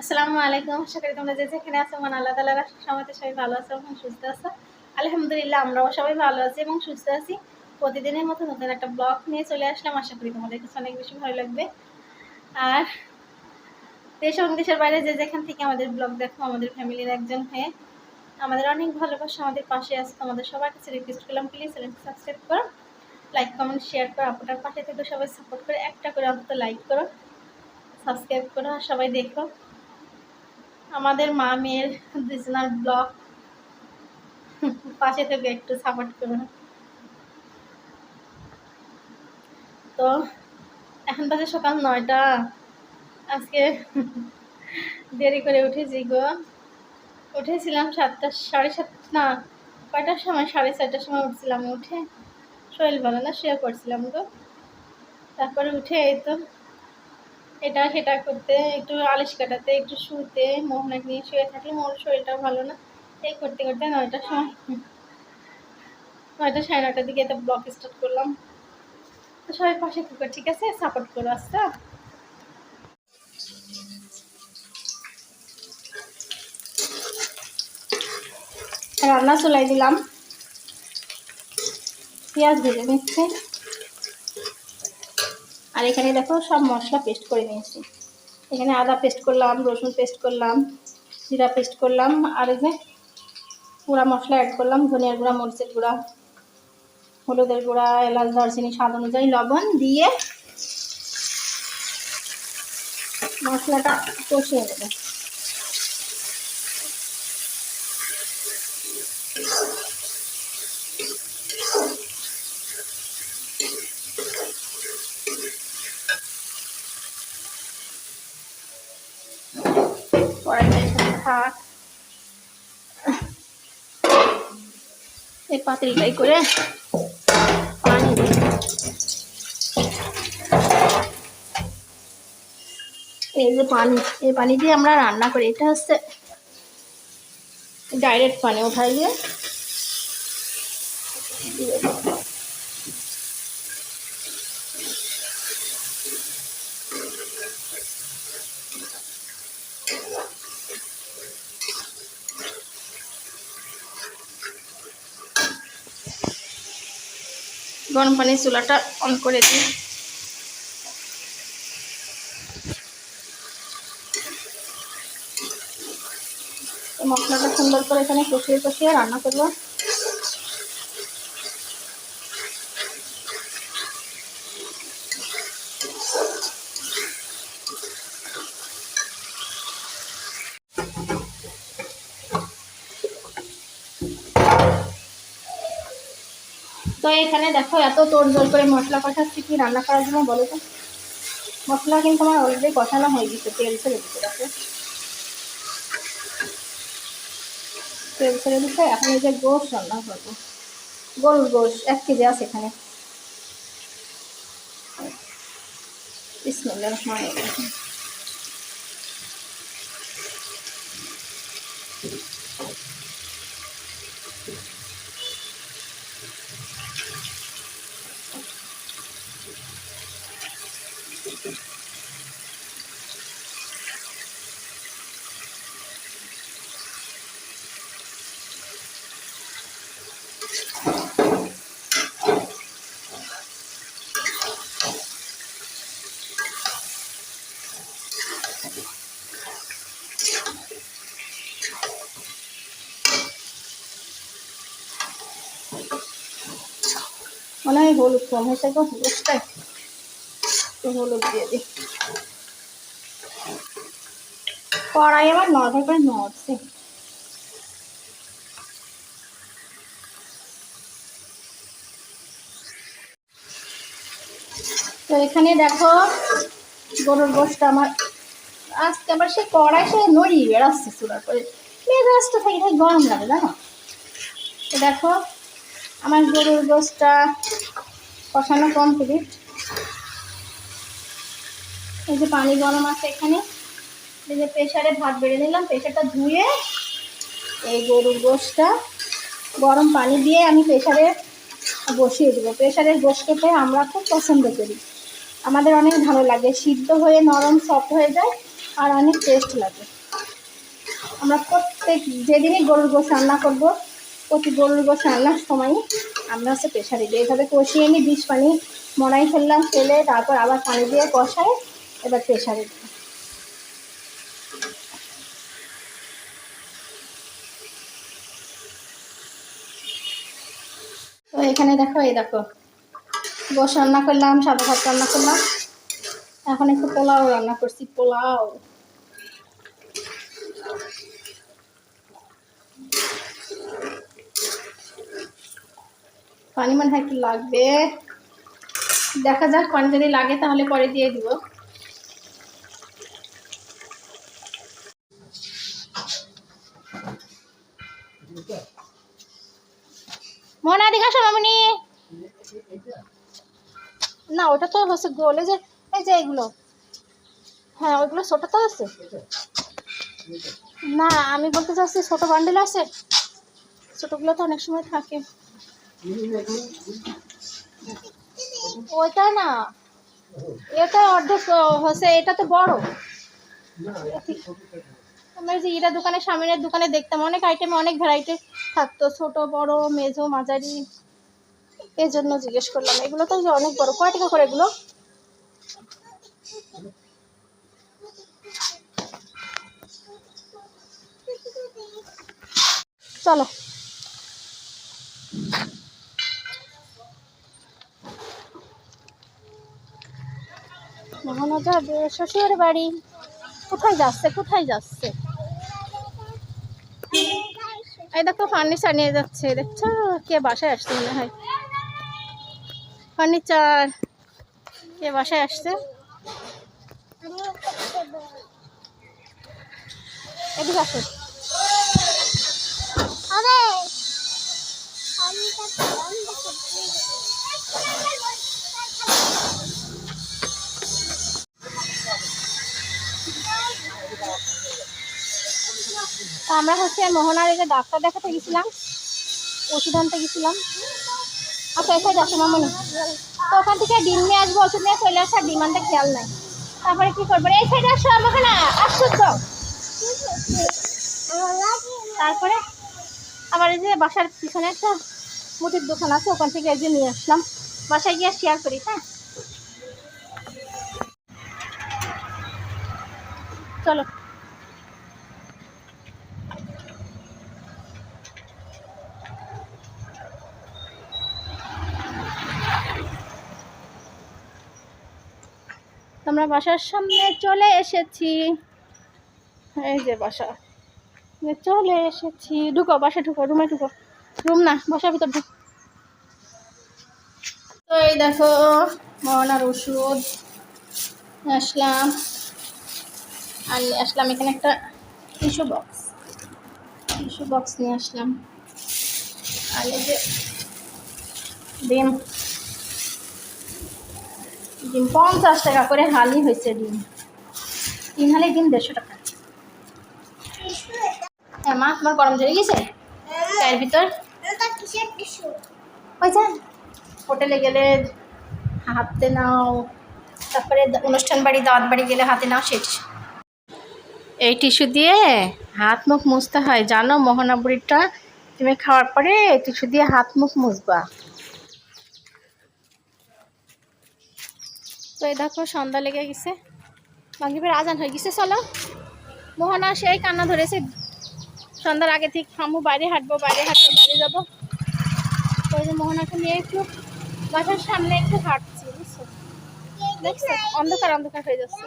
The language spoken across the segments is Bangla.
আসসালামু আলাইকুম। আশা তোমরা যে যেখানে আছো মানে আল্লাহ তালার সময়তে সবাই ভালো আছো এবং সুস্থ আছো। আলহামদুলিল্লাহ, আমরাও সবাই ভালো আছি এবং সুস্থ আছি। প্রতিদিনের মতো নতুন একটা ব্লগ নিয়ে চলে আসলাম। আশা করি তোমাদের কাছে অনেক বেশি ভালো লাগবে। আর দেশ এবং দেশের বাইরে যে যেখান থেকে আমাদের ব্লগ দেখো, আমাদের ফ্যামিলির একজন হয়ে আমাদের অনেক ভালোবাসা আমাদের পাশে আছে। তোমাদের সবার কাছে রিকোয়েস্ট করলাম প্লিজ সাবস্ক্রাইব করো লাইক কমেন্ট শেয়ার করো। আপনার পাশে থেকে সবাই সাপোর্ট করে, একটা করে অন্তত লাইক করো সাবস্ক্রাইব করো, আর সবাই দেখো। আমাদের মা মেয়ের দুজনার ব্লগ পাশে থেকে একটু সাপোর্ট করো তো, এখন বাজে সকাল নয়টা। আজকে দেরি করে উঠেছি গো। উঠেছিলাম সাতটা, সাড়ে সাত, না, কয়টার সময়? সাড়ে চারটার সময় উঠছিলাম। উঠে শরীর ভালো না, শুয়ে পড়ছিলাম গো। তারপরে উঠে এই তো এটা সেটা করতে, একটু আলিশ কাটাতে, একটু শুতে মোহনাকে নিয়ে শুয়ে থাকলে মোর শরীরটাও ভালো না। এই করতে করতে নয়টার সময় নয়টা সাড়ে নয়টার দিকে এটা ব্লগ স্টার্ট করলাম। তো সবাই পাশে থাকো, ঠিক আছে? সাপোর্ট করো আচ্ছা রান্না চলাই দিলাম। পেঁয়াজ ভেজে নিচ্ছে। আর এখানে দেখো সব মশলা পেস্ট করে নিয়েছি। এখানে আদা পেস্ট করলাম, রসুন পেস্ট করলাম, জিরা পেস্ট করলাম, আর এই যে মশলা অ্যাড করলাম, ধনিয়ার গুঁড়া, মরিচের গুঁড়া, হলুদের গুঁড়া, এলাচ, দারচিনি, স্বাদ অনুযায়ী লবণ দিয়ে মশলাটা কষিয়ে নেবে কড়াইটা এখানে থাক এই পাতিলটাই করে পানি এই যে পানি, এই পানি দিয়ে আমরা রান্না করি। এটা হচ্ছে ডাইরেক্ট পানি উঠাই দিয়ে। গরম পানির চুলাটা অন করে দিই। মশলাটা সুন্দর করে এখানে কষিয়ে কষিয়ে রান্না করব। তো এখানে দেখো, এত তোর জোর করে মশলা কষাচ্ছি, কি রান্না করার জন্য বলো তো? মশলা কিন্তু আমার অলরেডি কষানো হয়ে গেছে, তেল ছেড়ে দিতে দেখো। তেল ছেড়ে দিতে, এখন এই যে গোশ রান্না করব। গরুর গোশ, এক কেজি আছে এখানে। বিসমিল্লাহির রহমানির মনে হয় হলুদ কম হয়েছে হলুদটাই হলুদ দিয়ে দিই। কড়াই করে নড়ছে। তো এখানে দেখো, গরুর গোষ্ঠটা আমার আজকে আবার সে কড়াই সে নড়িয়ে বেড়াচ্ছে চুলার করে মেজাজটা থেকে থেকে গরম লাগে, জানো? দেখো, আমার গরুর গোষ্ঠটা কষানো কমপ্লিট এই যে পানি গরম আছে এখানে। এই যে প্রেশারে ভাত বেড়ে নিলাম প্রেশারটা ধুয়ে এই গরুর গোষ্ঠটা গরম পানি দিয়ে আমি প্রেশারে বসিয়ে দেবো। প্রেশারের গোশ খেতে আমরা খুব পছন্দ করি। আমাদের অনেক ভালো লাগে, সিদ্ধ হয়ে নরম সফট হয়ে যায়। আর অনেক টেস্ট লাগে। আমরা প্রত্যেক যেদিনই গরুর গোশ রান্না করব, প্রতি গরুর গোশ রান্নার সময় আমরা হচ্ছে প্রেশারে দিই এইভাবে কষিয়ে নিই বিষ পানি মড়াই ফেললাম, ফেলে তারপর আবার পানি দিয়ে কষাই, এবার প্রেশারে দিই। তো এখানে দেখো, এই দেখো, গোশ রান্না করলাম, সাদা ভাত রান্না করলাম। এখন একটু পোলাও রান্না করছি, পোলাও। পানি মনে হয় একটু লাগবে। দেখা যাক পানি যদি লাগে তাহলে পরে দিয়ে দিব। মনে দিঘা সোনামণি না, ওটা তো হচ্ছে গোলে যে এই যে এগুলো। হ্যাঁ ওইগুলো ছোটো তো আছে। না, আমি বলতে চাচ্ছি ছোটো বান্ডেল আছে। ছোটোগুলো তো অনেক সময় থাকে। ওইটা না, এটা অর্ধেক হচ্ছে এটা তো বড়। আমরা যে ইরা দোকানে সামনের দোকানে দেখতাম, অনেক আইটেম অনেক ভ্যারাইটি থাকতো। ছোট, বড়, মেজো, মাঝারি। এই জন্য জিজ্ঞেস করলাম, এগুলো তো অনেক বড়। কয় টাকা করে এগুলো? চলো। মোহনা যাবে শ্বশুর বাড়ি। কোথায় যাচ্ছে কোথায় যাচ্ছে? এই দেখো ফার্নিচার নিয়ে যাচ্ছে, দেখছ? কে বাসায় আসছে মনে হয়? ফার্নিচার কে বাসায় আসছে? এদিকে আমরা হচ্ছে মোহনার যে ডাক্তার দেখাতে গেছিলাম, ওষুধ আনতে গেছিলাম। আচ্ছা এসে যাচ্ছে মামনি। তো ওখান থেকে ডিম নিয়ে আসব, ওষুধ নিয়ে চলে আসা ডিম খেয়াল নাই। তারপরে কি করব এই সাইডে আসো আমাকে না তারপরে আবার এই যে বাসার পিছনে একটা মুদির দোকান আছে, ওখান থেকে এই যে নিয়ে আসলাম। বাসায় গিয়ে শেয়ার করি হ্যাঁ? চলো। আমরা বাসার সামনে চলে এসেছি। এই যে বাসা। চলে এসেছি। ঢুকো বাসা ঢুকো, রুমে ঢুকো। রুম না, বাসার ভিতর ঢুকো। তো এই দেখো মরনার ওষুধ আসলাম। আর আসলাম এখানে একটা টিস্যু বক্স। টিস্যু বক্স নিয়ে আসলাম। আর এই যে ডিম। ডিম পঞ্চাশ টাকা করে হালি হয়েছে ডিম। তিন হালি ডিম দেড়শো টাকা। মা, তোমার গরম ধরে গেছে? চায়ের ভিতর? হোটেলে গেলে হাতে নাও, তারপরে অনুষ্ঠান বাড়ি, দাওয়াত বাড়ি গেলে হাতে নাও শেষ এই টিস্যু দিয়ে হাত মুখ মুছতে হয়। জানো মোহনা বুড়িটা, তুমি খাওয়ার পরে টিস্যু দিয়ে হাত মুখ মুছবা। তো এই দেখো, সন্ধ্যা লেগে গেছে। মাগরিবের আজান হয়ে গেছে, চলো। মোহনা সেই কান্না ধরেছে সন্ধ্যার আগে থেকে খামু বাইরে হাঁটবো বাইরে হাঁটবো বাইরে যাব। ওই যে মোহনাকে নিয়ে একটু বাসার সামনে একটু হাঁটছি, বুঝছ? অন্ধকার অন্ধকার হয়ে যাচ্ছে।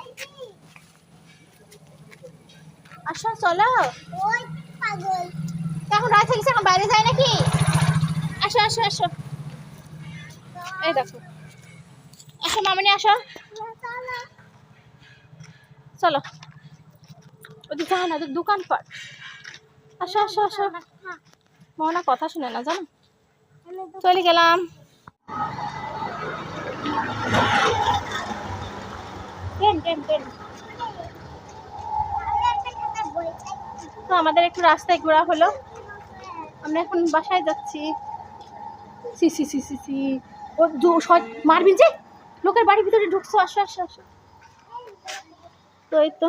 আসো, চলো। এখন এখন বাইরে যায় নাকি? আসো আসো আসো। এই দেখো। আসো, মামনি, আসো। চলো। ওদিকে যাও না, ওদের দোকানপাট। আসো আসো আসো। মোহনা কথা শুনে না জানো? চলে গেলাম। তো আমাদের একটু রাস্তায় ঘোরা হলো। আমরা এখন বাসায় যাচ্ছি। সি সি সি সি সি। ও দু- স- মারবি যে? লোকের বাড়ির ভিতরে ঢুকছো আসো আসো আসো। তো এই তো।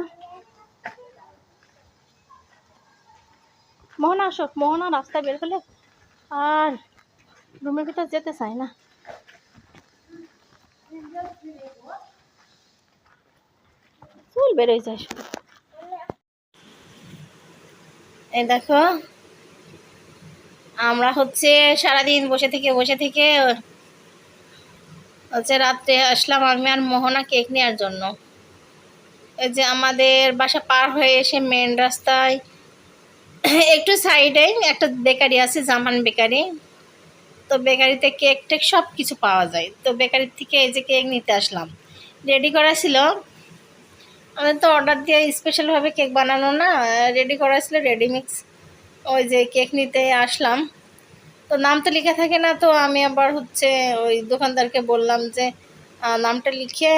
মোহনা, আসো। মোহনা রাস্তায় বের হলে আর রুমের ভিতর যেতে চায় না। চুল বেরোয় যায় শুধু। এই দেখো, আমরা হচ্ছে সারাদিন বসে থেকে বসে থেকে হচ্ছে রাত্রে আসলাম আমি আর মোহনা কেক নেওয়ার জন্য। এই যে আমাদের বাসা পার হয়ে এসে মেন রাস্তায় একটু সাইডে একটা বেকারি আছে, জামান বেকারি। তো বেকারিতে কেক টেক সব কিছু পাওয়া যায়। তো বেকারির থেকে এই যে কেক নিতে আসলাম। রেডি করা ছিল। আমাদের তো অর্ডার দিয়ে স্পেশালভাবে কেক বানানো না, রেডি করা ছিল রেডিমিক্স ওই যে কেক নিতে আসলাম। তো নাম তো লেখা থাকে না, তো আমি আবার হচ্ছে ওই দোকানদারকে বললাম যে নামটা লিখে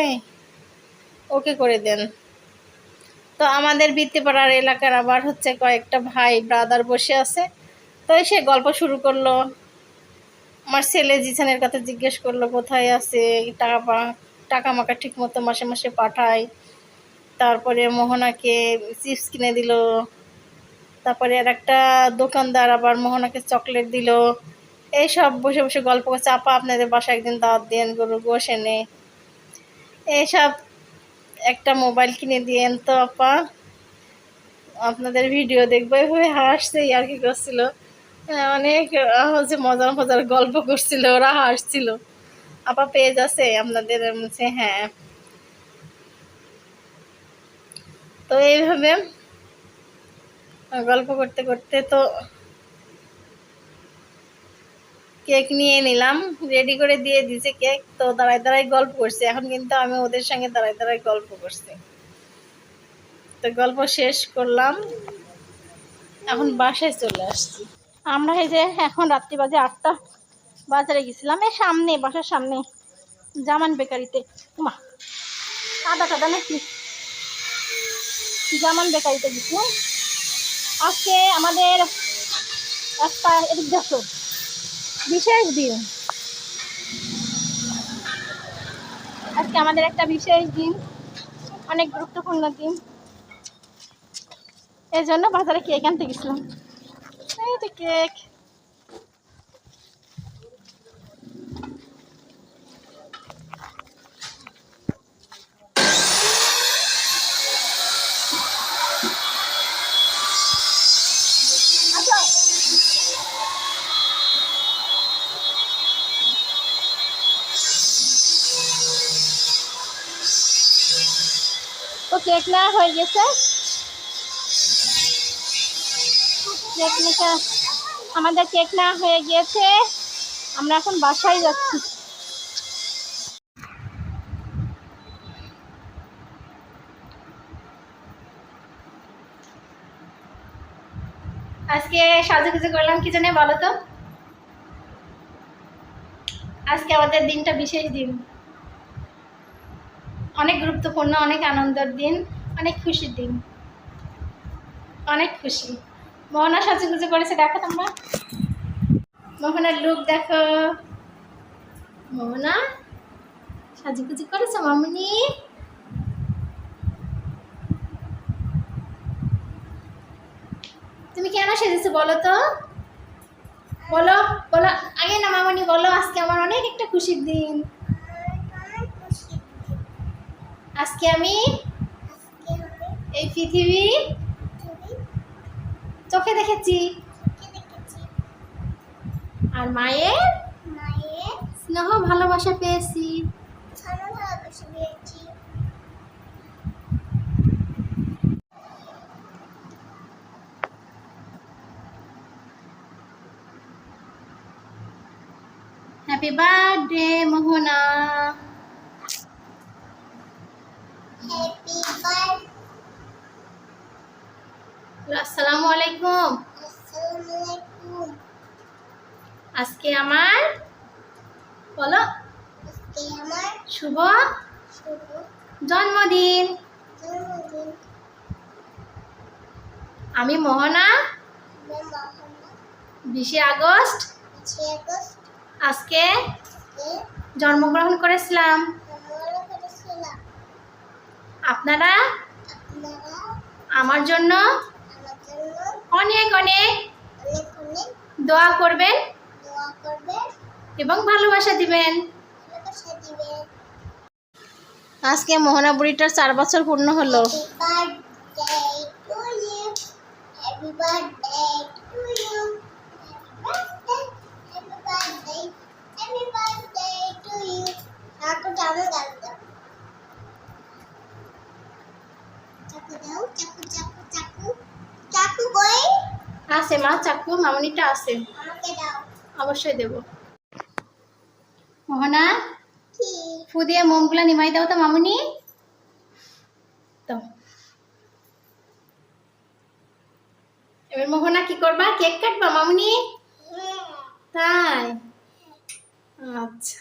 ওকে করে দেন। তো আমাদের বৃত্তিপাড়ার এলাকার আবার হচ্ছে কয়েকটা ভাই ব্রাদার বসে আছে। তো সে গল্প শুরু করল। আমার ছেলে জিসানের কথা জিজ্ঞেস করল, কোথায় আছে? টাকা পা, টাকা মাকা ঠিক মতো মাসে মাসে পাঠায়? তারপরে মোহনাকে চিপস কিনে দিল। তারপরে আর একটা দোকানদার আবার মোহনাকে চকলেট দিল। এইসব বসে বসে গল্প করছে, আপা, আপনাদের বাসায় একদিন দাওয়াত দেন, গরু গোশ এনে। এইসব একটা মোবাইল কিনে দিয়েন তো আপা। আপনাদের ভিডিও দেখব। এভাবে হাসছে আর কি করছিল। হ্যাঁ, অনেক হচ্ছে মজার মজার গল্প করছিল ওরা হাসছিল। আপা পেজ আছে আপনাদের বলছে হ্যাঁ। তো এইভাবে গল্প করতে করতে তো কেক নিয়ে নিলাম রেডি করে দিয়ে দিয়েছে কেক। তো দাঁড়ায় দাঁড়ায় গল্প করছে। এখন কিন্তু আমি ওদের সঙ্গে দাঁড়ায় দাঁড়ায় গল্প করছি। তো গল্প শেষ করলাম। এখন বাসায় চলে আসছি। আমরা এই যে এখন রাত্রি বাজে আটটা। বাজারে গেছিলাম। এই সামনে, বাসার সামনে। জামান বেকারিতে। মা আদা টাদা নাকি? জামান বেকারিতে গেছিলাম। আজকে আমাদের একটা এদিক দেখো বিশেষ দিন। আজকে আমাদের একটা বিশেষ দিন, অনেক গুরুত্বপূর্ণ দিন। এই জন্য বাজারে কেক আনতে গেছিলাম। এই যে কেক। নেওয়া হয়ে গেছে। আমাদের কেক নেওয়া হয়ে গিয়েছে আমরা এখন বাসায় যাচ্ছি। আজকে সাজুগুজু করলাম, কি জানে বলো তো? আজকে আমাদের দিনটা বিশেষ দিন। অনেক গুরুত্বপূর্ণ, অনেক আনন্দের দিন। অনেক খুশির দিন। অনেক খুশি। মোহনা সাজুগুজু করেছে, দেখো তোমরা। মোহনার লুক দেখো। মোহনা সাজুগুজু করেছ, মামুনি। তুমি কেন সেজেছো বলো তো? বলো বলো। আগে না মামনি, বলো আজকে আমার অনেক একটা খুশির দিন। আজকে আমি এই পৃথিবী চোখে দেখেছি। আর মায়ের? স্নেহ ভালোবাসা পেয়েছি। হ্যাপি বার্থডে মোহনা আসসালামু আলাইকুম। আজকে আমার বলো। শুভ জন্মদিন। আমি মোহনা। বিশে আগস্ট। আজকে জন্মগ্রহণ করেছিলাম। আপনারা আমার জন্য অনেক অনেক দোয়া করবেন এবং ভালোবাসা দিবেন। ভালোবাসা দিবেন। আজকে মোহনা বুড়িটার চার বছর পূর্ণ হলো Happy birthday to you. Happy birthday. Happy birthday. Happy birthday to you. চাকু চামচ দাও দাও। চাকু দাও চাকু চাকু চাকু চাকু কই আছে মা চাকু মামনিটা আছে। অবশ্যই দেব। মোহনা ফু দিয়ে মোমগুলা নিমাই দাও তো মামুনি। তো এবার মোহনা কি করবা? কেক কাটবা মামুনি? তাই? আচ্ছা।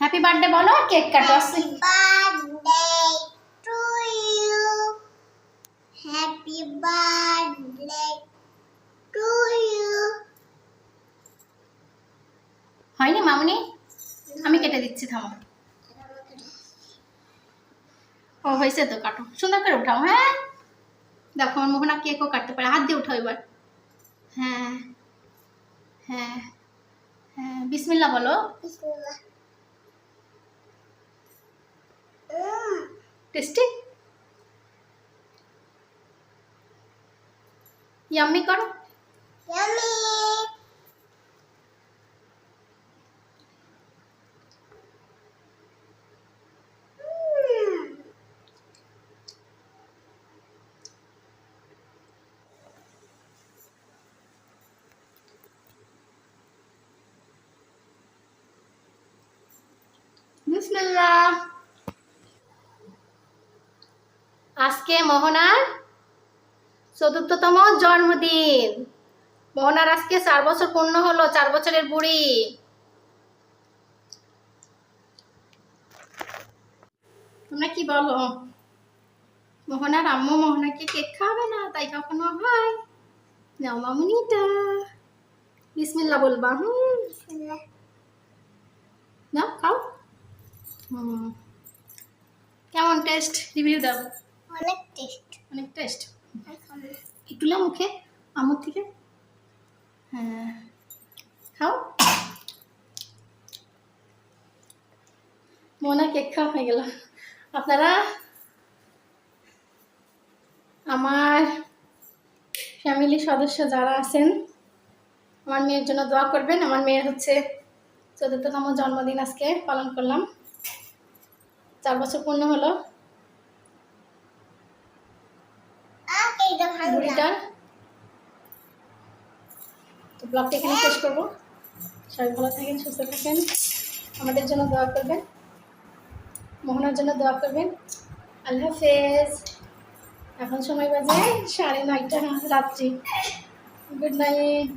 হ্যাপি বার্থডে বলো কেক কাটো। Happy birthday to you. Happy birthday to you. হয়নি মামুনি? আমি কেটে দিচ্ছি থামো। ও হয়েছে তো কাটো। সুন্দর করে উঠাও হ্যাঁ? দেখো আমার মোহনা কেকও কাটতে পারে। হাত দিয়ে উঠাও এবার। হ্যাঁ হ্যাঁ হ্যাঁ। বিসমিল্লা বলো. টেস্টি? ইয়াম্মি করো Yummy. Mm. আজকে মোহনার চতুর্থতম জন্মদিন। মোহনার আজকে চার বছর পূর্ণ হলো চার বছরের বুড়ি। তোমরা কি বলো? মোহনার আম্মু মোহনাকে কেক খাবে না তাই কখনো হয়? নাও মামুনিটা। বিসমিল্লা বলবা হুম. নাও খাও। হুম। কেমন টেস্ট? রিভিউ দাও। অনেক টেস্ট। অনেক টেস্ট। একটু নাও মুখে আমুর থেকে। হ্যাঁ খাও। মনে কেক খাওয়া হয়ে গেল। আপনারা, আমার ফ্যামিলির সদস্য যারা আছেন, আমার মেয়ের জন্য দোয়া করবেন। আমার মেয়ের হচ্ছে চতুর্থতম জন্মদিন আজকে পালন করলাম। চার বছর পূর্ণ হলো। বুড়িটার তো ব্লগটা এখানে শেষ করব। সবাই ভালো থাকেন, সুস্থ থাকেন। আমাদের জন্য দোয়া করবেন। মোহনার জন্য দোয়া করবেন। আল্লাহ হাফেজ। এখন সময় বাজে সাড়ে নয়টা রাত্রি। Good night